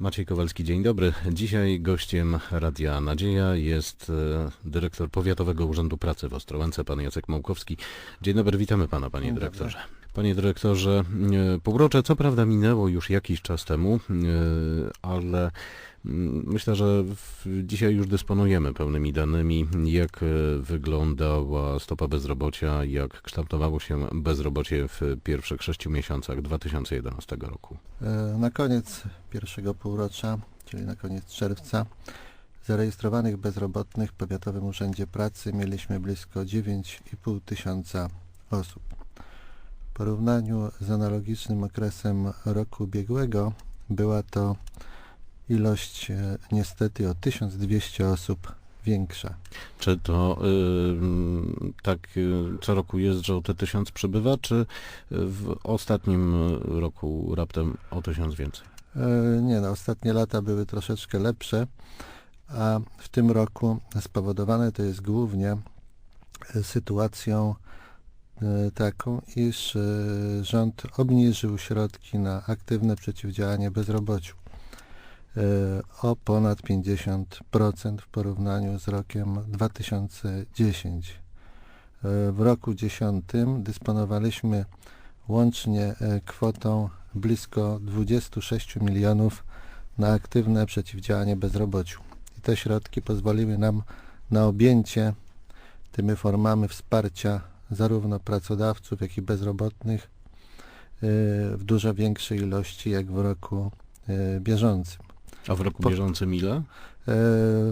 Maciej Kowalski, dzień dobry. Dzisiaj gościem Radia Nadzieja jest e, dyrektor Powiatowego Urzędu Pracy w Ostrołęce, pan Jacek Małkowski. Dzień dobry, witamy pana, panie dyrektorze. Panie dyrektorze, e, półrocze co prawda minęło już jakiś czas temu, e, ale mm, myślę, że dzisiaj już dysponujemy pełnymi danymi, jak e, wyglądała stopa bezrobocia, jak kształtowało się bezrobocie w pierwszych sześciu miesiącach 2011 roku. Na koniec pierwszego półrocza, czyli na koniec czerwca, zarejestrowanych bezrobotnych w Powiatowym Urzędzie Pracy mieliśmy blisko 9,5 tysiąca osób. W porównaniu z analogicznym okresem roku ubiegłego była to ilość e, niestety o 1200 osób większa. Czy to y, tak y, co roku jest, że o te tysiąc przybywa, czy w ostatnim roku raptem o tysiąc więcej? E, Nie no, ostatnie lata były troszeczkę lepsze, a w tym roku spowodowane to jest głównie e, sytuacją taką, iż e, rząd obniżył środki na aktywne przeciwdziałanie bezrobociu e, o ponad 50% w porównaniu z rokiem 2010. E, W roku 10 dysponowaliśmy łącznie e, kwotą blisko 26 milionów na aktywne przeciwdziałanie bezrobociu. I te środki pozwoliły nam na objęcie tymi formami wsparcia zarówno pracodawców, jak i bezrobotnych e, w dużo większej ilości jak w roku e, bieżącym. A w roku Po- bieżącym ile? E,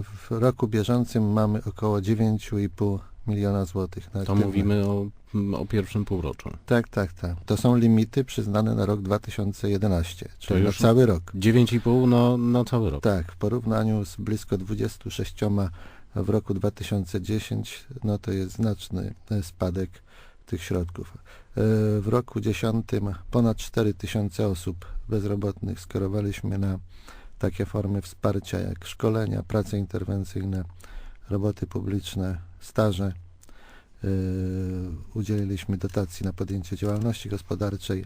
W roku bieżącym mamy około 9,5 miliona złotych. na To mówimy o, o pierwszym półroczu. Tak, tak, tak. To są limity przyznane na rok 2011, czyli już- na cały rok. 9,5 na, na cały rok. Tak, w porównaniu z blisko 26 w roku 2010, no to jest znaczny e, spadek tych środków. E, W roku 10 ponad 4 tysiące osób bezrobotnych skierowaliśmy na takie formy wsparcia jak szkolenia, prace interwencyjne, roboty publiczne, staże. E, Udzieliliśmy dotacji na podjęcie działalności gospodarczej.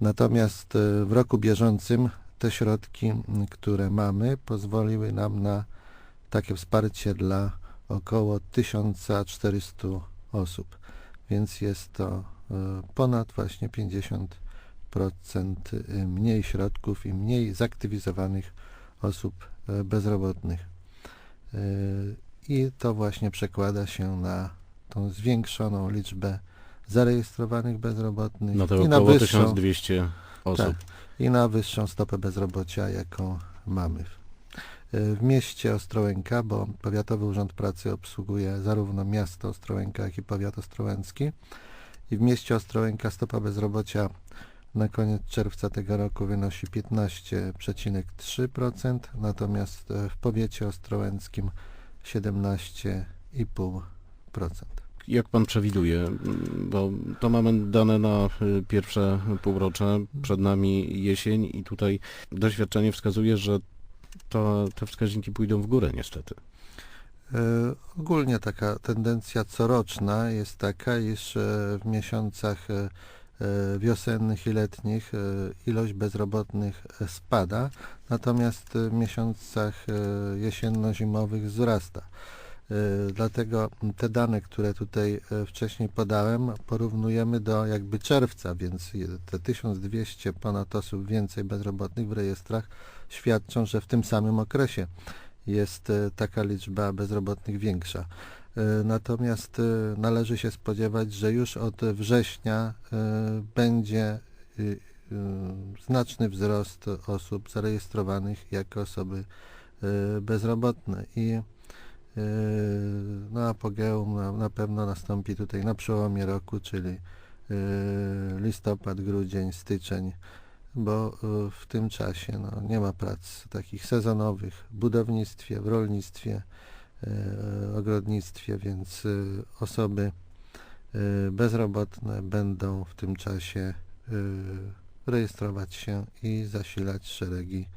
Natomiast w roku bieżącym te środki, które mamy, pozwoliły nam na takie wsparcie dla około 1400 osób, więc jest to e, ponad właśnie 50% mniej środków i mniej zaktywizowanych osób e, bezrobotnych. E, I to właśnie przekłada się na tą zwiększoną liczbę zarejestrowanych bezrobotnych No to i na wyższą, 1200 osób. tak, i na wyższą stopę bezrobocia, jaką mamy. E, W mieście Ostrołęka, bo Powiatowy Urząd Pracy obsługuje zarówno miasto Ostrołęka, jak i powiat ostrołęcki. I w mieście Ostrołęka stopa bezrobocia na koniec czerwca tego roku wynosi 15,3%, natomiast e, w powiecie ostrołęckim 17,5%. Jak pan przewiduje? Bo to mamy dane na y, pierwsze półrocze, przed nami jesień i tutaj doświadczenie wskazuje, że to, te wskaźniki pójdą w górę niestety. E, Ogólnie taka tendencja coroczna jest taka, iż e, w miesiącach e, wiosennych i letnich ilość bezrobotnych spada, natomiast w miesiącach jesienno-zimowych wzrasta. Dlatego te dane, które tutaj wcześniej podałem, porównujemy do jakby czerwca, więc te 1200 ponad osób więcej bezrobotnych w rejestrach świadczą, że w tym samym okresie jest e, taka liczba bezrobotnych większa. E, Natomiast e, należy się spodziewać, że już od września będzie znaczny wzrost osób zarejestrowanych jako osoby bezrobotne i no apogeum na, na pewno nastąpi tutaj na przełomie roku, czyli listopad, grudzień, styczeń, bo e, w tym czasie no, nie ma prac takich sezonowych w budownictwie, w rolnictwie, e, ogrodnictwie, więc e, osoby bezrobotne będą w tym czasie rejestrować się i zasilać szeregi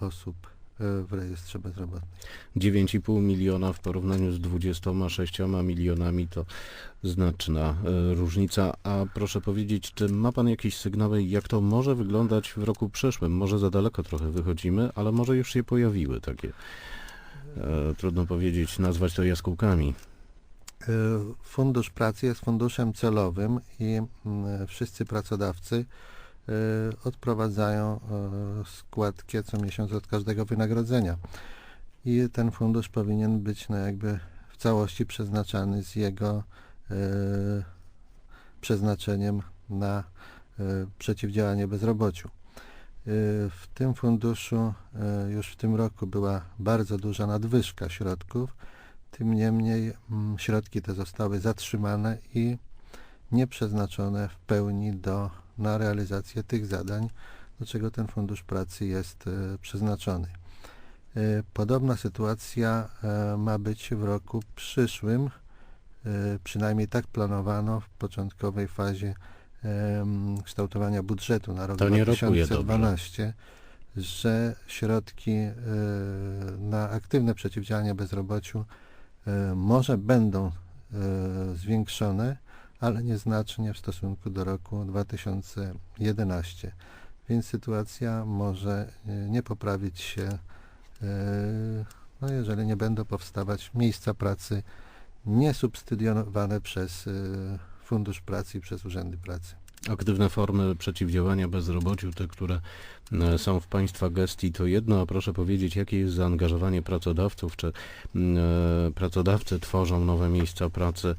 osób w rejestrze bezrobotnych. 9,5 miliona w porównaniu z 26 milionami to znaczna e, różnica. A proszę powiedzieć, czy ma Pan jakieś sygnały, jak to może wyglądać w roku przyszłym? Może za daleko trochę wychodzimy, ale może już się pojawiły takie, e, trudno powiedzieć, nazwać to jaskółkami. E, Fundusz Pracy jest funduszem celowym i mm, wszyscy pracodawcy odprowadzają e, składkę co miesiąc od każdego wynagrodzenia. I ten fundusz powinien być no jakby w całości przeznaczany z jego e, przeznaczeniem na przeciwdziałanie bezrobociu. W tym funduszu już w tym roku była bardzo duża nadwyżka środków. Tym niemniej mm, środki te zostały zatrzymane i nie przeznaczone w pełni do, na realizację tych zadań, do czego ten Fundusz Pracy jest e, przeznaczony. E, Podobna sytuacja e, ma być w roku przyszłym, przynajmniej tak planowano w początkowej fazie kształtowania budżetu na rok To nie rokuje dobrze. 2012, że środki na aktywne przeciwdziałanie bezrobociu może będą zwiększone, ale nieznacznie w stosunku do roku 2011. Więc sytuacja może e, nie poprawić się, e, no jeżeli nie będą powstawać miejsca pracy niesubsydiowane przez e, Fundusz Pracy i przez Urzędy Pracy. Aktywne formy przeciwdziałania bezrobociu, te, które e, są w Państwa gestii, to jedno, a proszę powiedzieć, jakie jest zaangażowanie pracodawców, czy e, pracodawcy tworzą nowe miejsca pracy,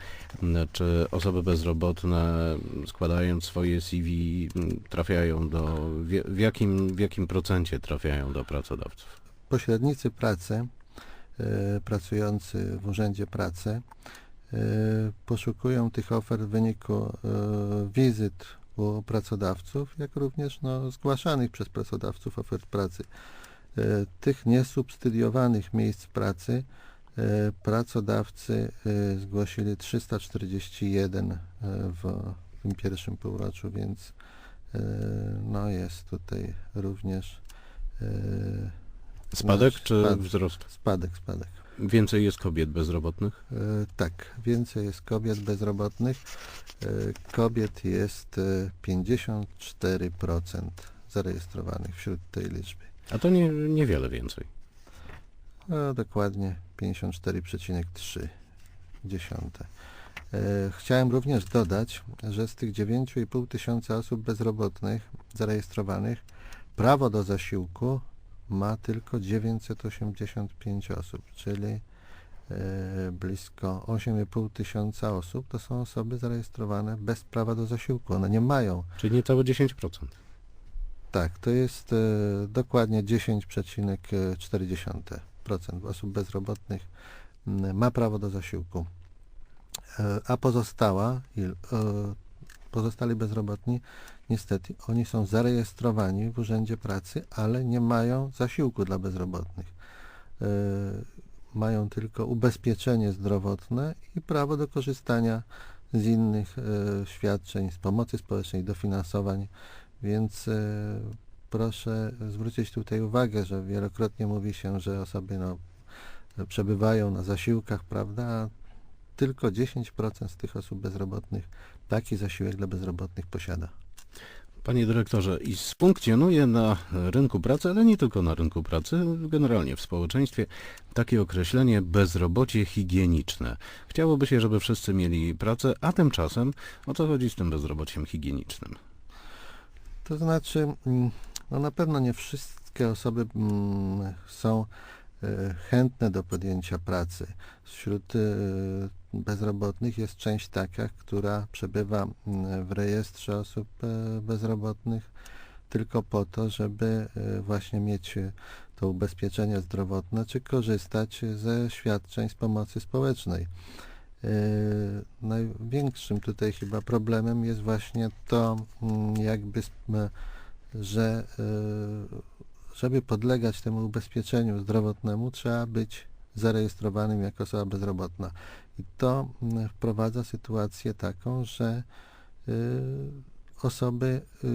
czy osoby bezrobotne składając swoje CV trafiają do, w, jakim, w jakim procencie trafiają do pracodawców? Pośrednicy pracy e, pracujący w Urzędzie Pracy poszukują tych ofert w wyniku e, wizyt u pracodawców, jak również no, zgłaszanych przez pracodawców ofert pracy. E, Tych niesubsydiowanych miejsc pracy e, pracodawcy e, zgłosili 341 e, w tym pierwszym półroczu, więc e, no, jest tutaj również e, Spadek czy wzrost? spadek, spadek. Więcej jest kobiet bezrobotnych? E, Tak, więcej jest kobiet bezrobotnych. E, Kobiet jest e, 54% zarejestrowanych wśród tej liczby. A to nie, niewiele więcej. No, dokładnie 54,3. dziesiąte. E, Chciałem również dodać, że z tych 9,5 tysiąca osób bezrobotnych zarejestrowanych prawo do zasiłku ma tylko 985 osób, czyli e, blisko 8,5 tysiąca osób to są osoby zarejestrowane bez prawa do zasiłku. One nie mają. Czyli niecałe 10%. Tak, to jest e, dokładnie 10,4% osób bezrobotnych ma prawo do zasiłku. E, a pozostała, pozostali bezrobotni, niestety, oni są zarejestrowani w Urzędzie Pracy, ale nie mają zasiłku dla bezrobotnych. E, Mają tylko ubezpieczenie zdrowotne i prawo do korzystania z innych e, świadczeń, z pomocy społecznej, dofinansowań, więc e, proszę zwrócić tutaj uwagę, że wielokrotnie mówi się, że osoby no, przebywają na zasiłkach, prawda, a tylko 10% z tych osób bezrobotnych taki zasiłek dla bezrobotnych posiada. Panie dyrektorze, i funkcjonuje na rynku pracy, ale nie tylko na rynku pracy, generalnie w społeczeństwie, takie określenie bezrobocie higieniczne. Chciałoby się, żeby wszyscy mieli pracę, a tymczasem o co chodzi z tym bezrobociem higienicznym? To znaczy, mm, no na pewno nie wszystkie osoby mm, są chętne do podjęcia pracy. Wśród e, bezrobotnych jest część taka, która przebywa mm, w rejestrze osób e, bezrobotnych tylko po to, żeby właśnie mieć to ubezpieczenie zdrowotne, czy korzystać ze świadczeń z pomocy społecznej. Największym tutaj chyba problemem jest właśnie to, mm, jakby, że żeby podlegać temu ubezpieczeniu zdrowotnemu, trzeba być zarejestrowanym jako osoba bezrobotna. I to mm, wprowadza sytuację taką, że y, osoby, y,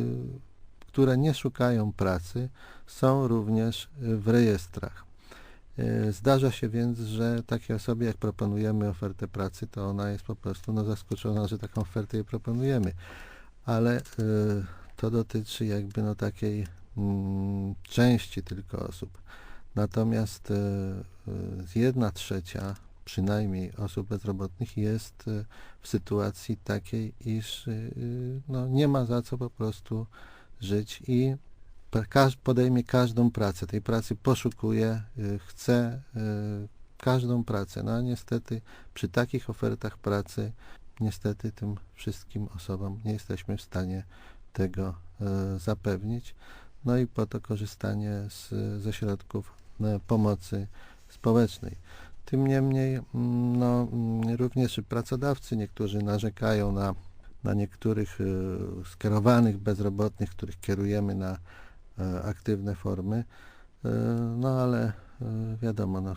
które nie szukają pracy, są również y, w rejestrach. Y, Zdarza się więc, że takiej osobie, jak proponujemy ofertę pracy, to ona jest po prostu no, zaskoczona, że taką ofertę jej proponujemy. Ale y, to dotyczy jakby no takiej części tylko osób. Natomiast z jedna trzecia przynajmniej osób bezrobotnych jest y, w sytuacji takiej, iż y, no, nie ma za co po prostu żyć i podejmie każdą pracę. Tej pracy poszukuje, chce każdą pracę. No a niestety przy takich ofertach pracy niestety tym wszystkim osobom nie jesteśmy w stanie tego zapewnić. No i po to korzystanie z, ze środków e, pomocy społecznej. Tym niemniej mm, no, mm, również pracodawcy niektórzy narzekają na, na niektórych y, skierowanych bezrobotnych, których kierujemy na e, aktywne formy. E, no ale e, wiadomo, no,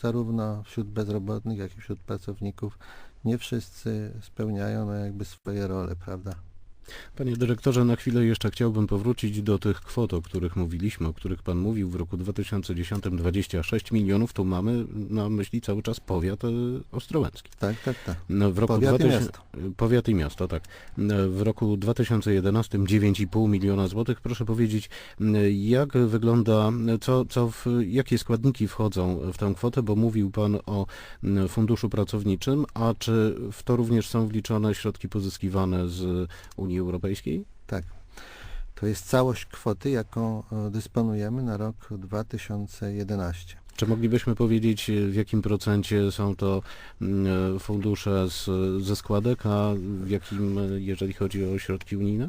zarówno wśród bezrobotnych, jak i wśród pracowników nie wszyscy spełniają no, jakby swoje role, prawda? Panie dyrektorze, na chwilę jeszcze chciałbym powrócić do tych kwot, o których mówiliśmy, o których pan mówił w roku 2010 26 milionów, tu mamy na myśli cały czas powiat e, ostrołęcki. Tak, tak, tak. No, W roku Powiat i 2000 miasto. Powiat i miasto, tak. W roku 2011 9,5 miliona złotych. Proszę powiedzieć, jak wygląda, co, co w, jakie składniki wchodzą w tę kwotę, bo mówił Pan o funduszu pracowniczym, a czy w to również są wliczone środki pozyskiwane z Unii Europejskiej? Tak. To jest całość kwoty, jaką e, dysponujemy na rok 2011. Czy moglibyśmy powiedzieć, w jakim procencie są to mm, fundusze z, ze składek, a w jakim, jeżeli chodzi o środki unijne?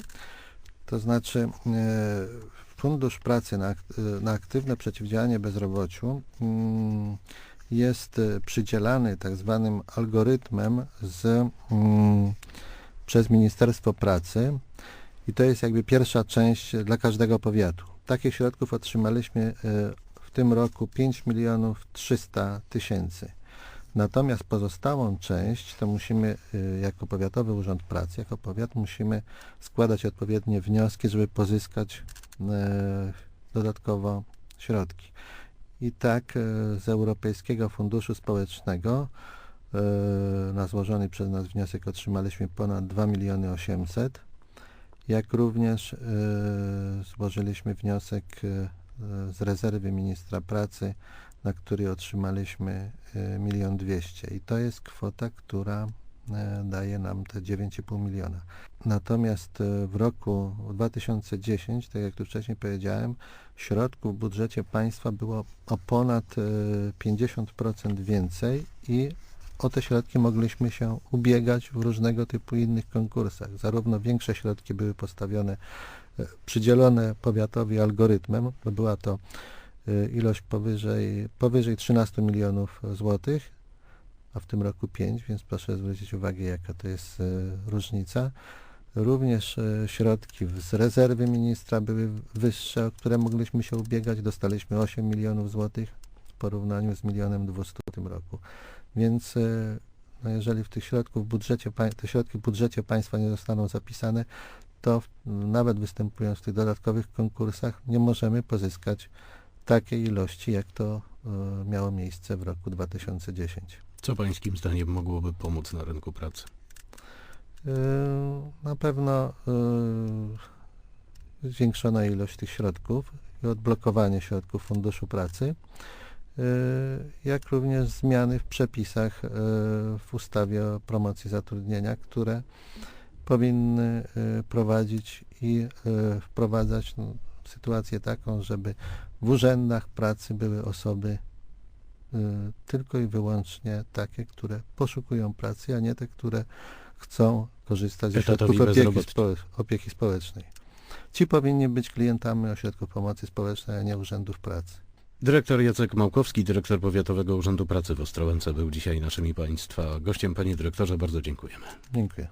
To znaczy e, Fundusz Pracy na, e, na aktywne przeciwdziałanie bezrobociu mm, jest e, przydzielany tak zwanym algorytmem z, mm, przez Ministerstwo Pracy i to jest jakby pierwsza część dla każdego powiatu. Takich środków otrzymaliśmy e, w tym roku 5 milionów 300 tysięcy. Natomiast pozostałą część to musimy, y, jako Powiatowy Urząd Pracy, jako powiat musimy składać odpowiednie wnioski, żeby pozyskać e, dodatkowo środki. I tak e, z Europejskiego Funduszu Społecznego e, na złożony przez nas wniosek otrzymaliśmy ponad 2 miliony 800, jak również e, złożyliśmy wniosek e, z rezerwy ministra pracy na który otrzymaliśmy e, milion dwieście i to jest kwota, która e, daje nam te 9,5 miliona. Natomiast e, w roku 2010, tak jak tu wcześniej powiedziałem, środków w budżecie państwa było o ponad e, 50% więcej i o te środki mogliśmy się ubiegać w różnego typu innych konkursach. Zarówno większe środki były postawione, e, przydzielone powiatowi algorytmem, była to y, ilość powyżej, powyżej 13 milionów złotych, a w tym roku 5, więc proszę zwrócić uwagę, jaka to jest y, różnica. Również środki z rezerwy ministra były wyższe, o które mogliśmy się ubiegać. Dostaliśmy 8 milionów złotych w porównaniu z milionem 200 w tym roku. Więc y, no jeżeli w tych środków w budżecie, te środki w budżecie państwa nie zostaną zapisane, to nawet występując w tych dodatkowych konkursach nie możemy pozyskać takiej ilości, jak to e, miało miejsce w roku 2010. Co pańskim zdaniem mogłoby pomóc na rynku pracy? E, Na pewno e, zwiększona ilość tych środków i odblokowanie środków Funduszu Pracy, e, jak również zmiany w przepisach e, w ustawie o promocji zatrudnienia, które powinny e, prowadzić i wprowadzać no, sytuację taką, żeby w urzędach pracy były osoby y, tylko i wyłącznie takie, które poszukują pracy, a nie te, które chcą korzystać ze środków opieki, społecz- opieki społecznej. Ci powinni być klientami ośrodków pomocy społecznej, a nie urzędów pracy. Dyrektor Jacek Małkowski, dyrektor Powiatowego Urzędu Pracy w Ostrołęce był dzisiaj naszym i Państwa gościem. Panie dyrektorze, bardzo dziękujemy. Dziękuję.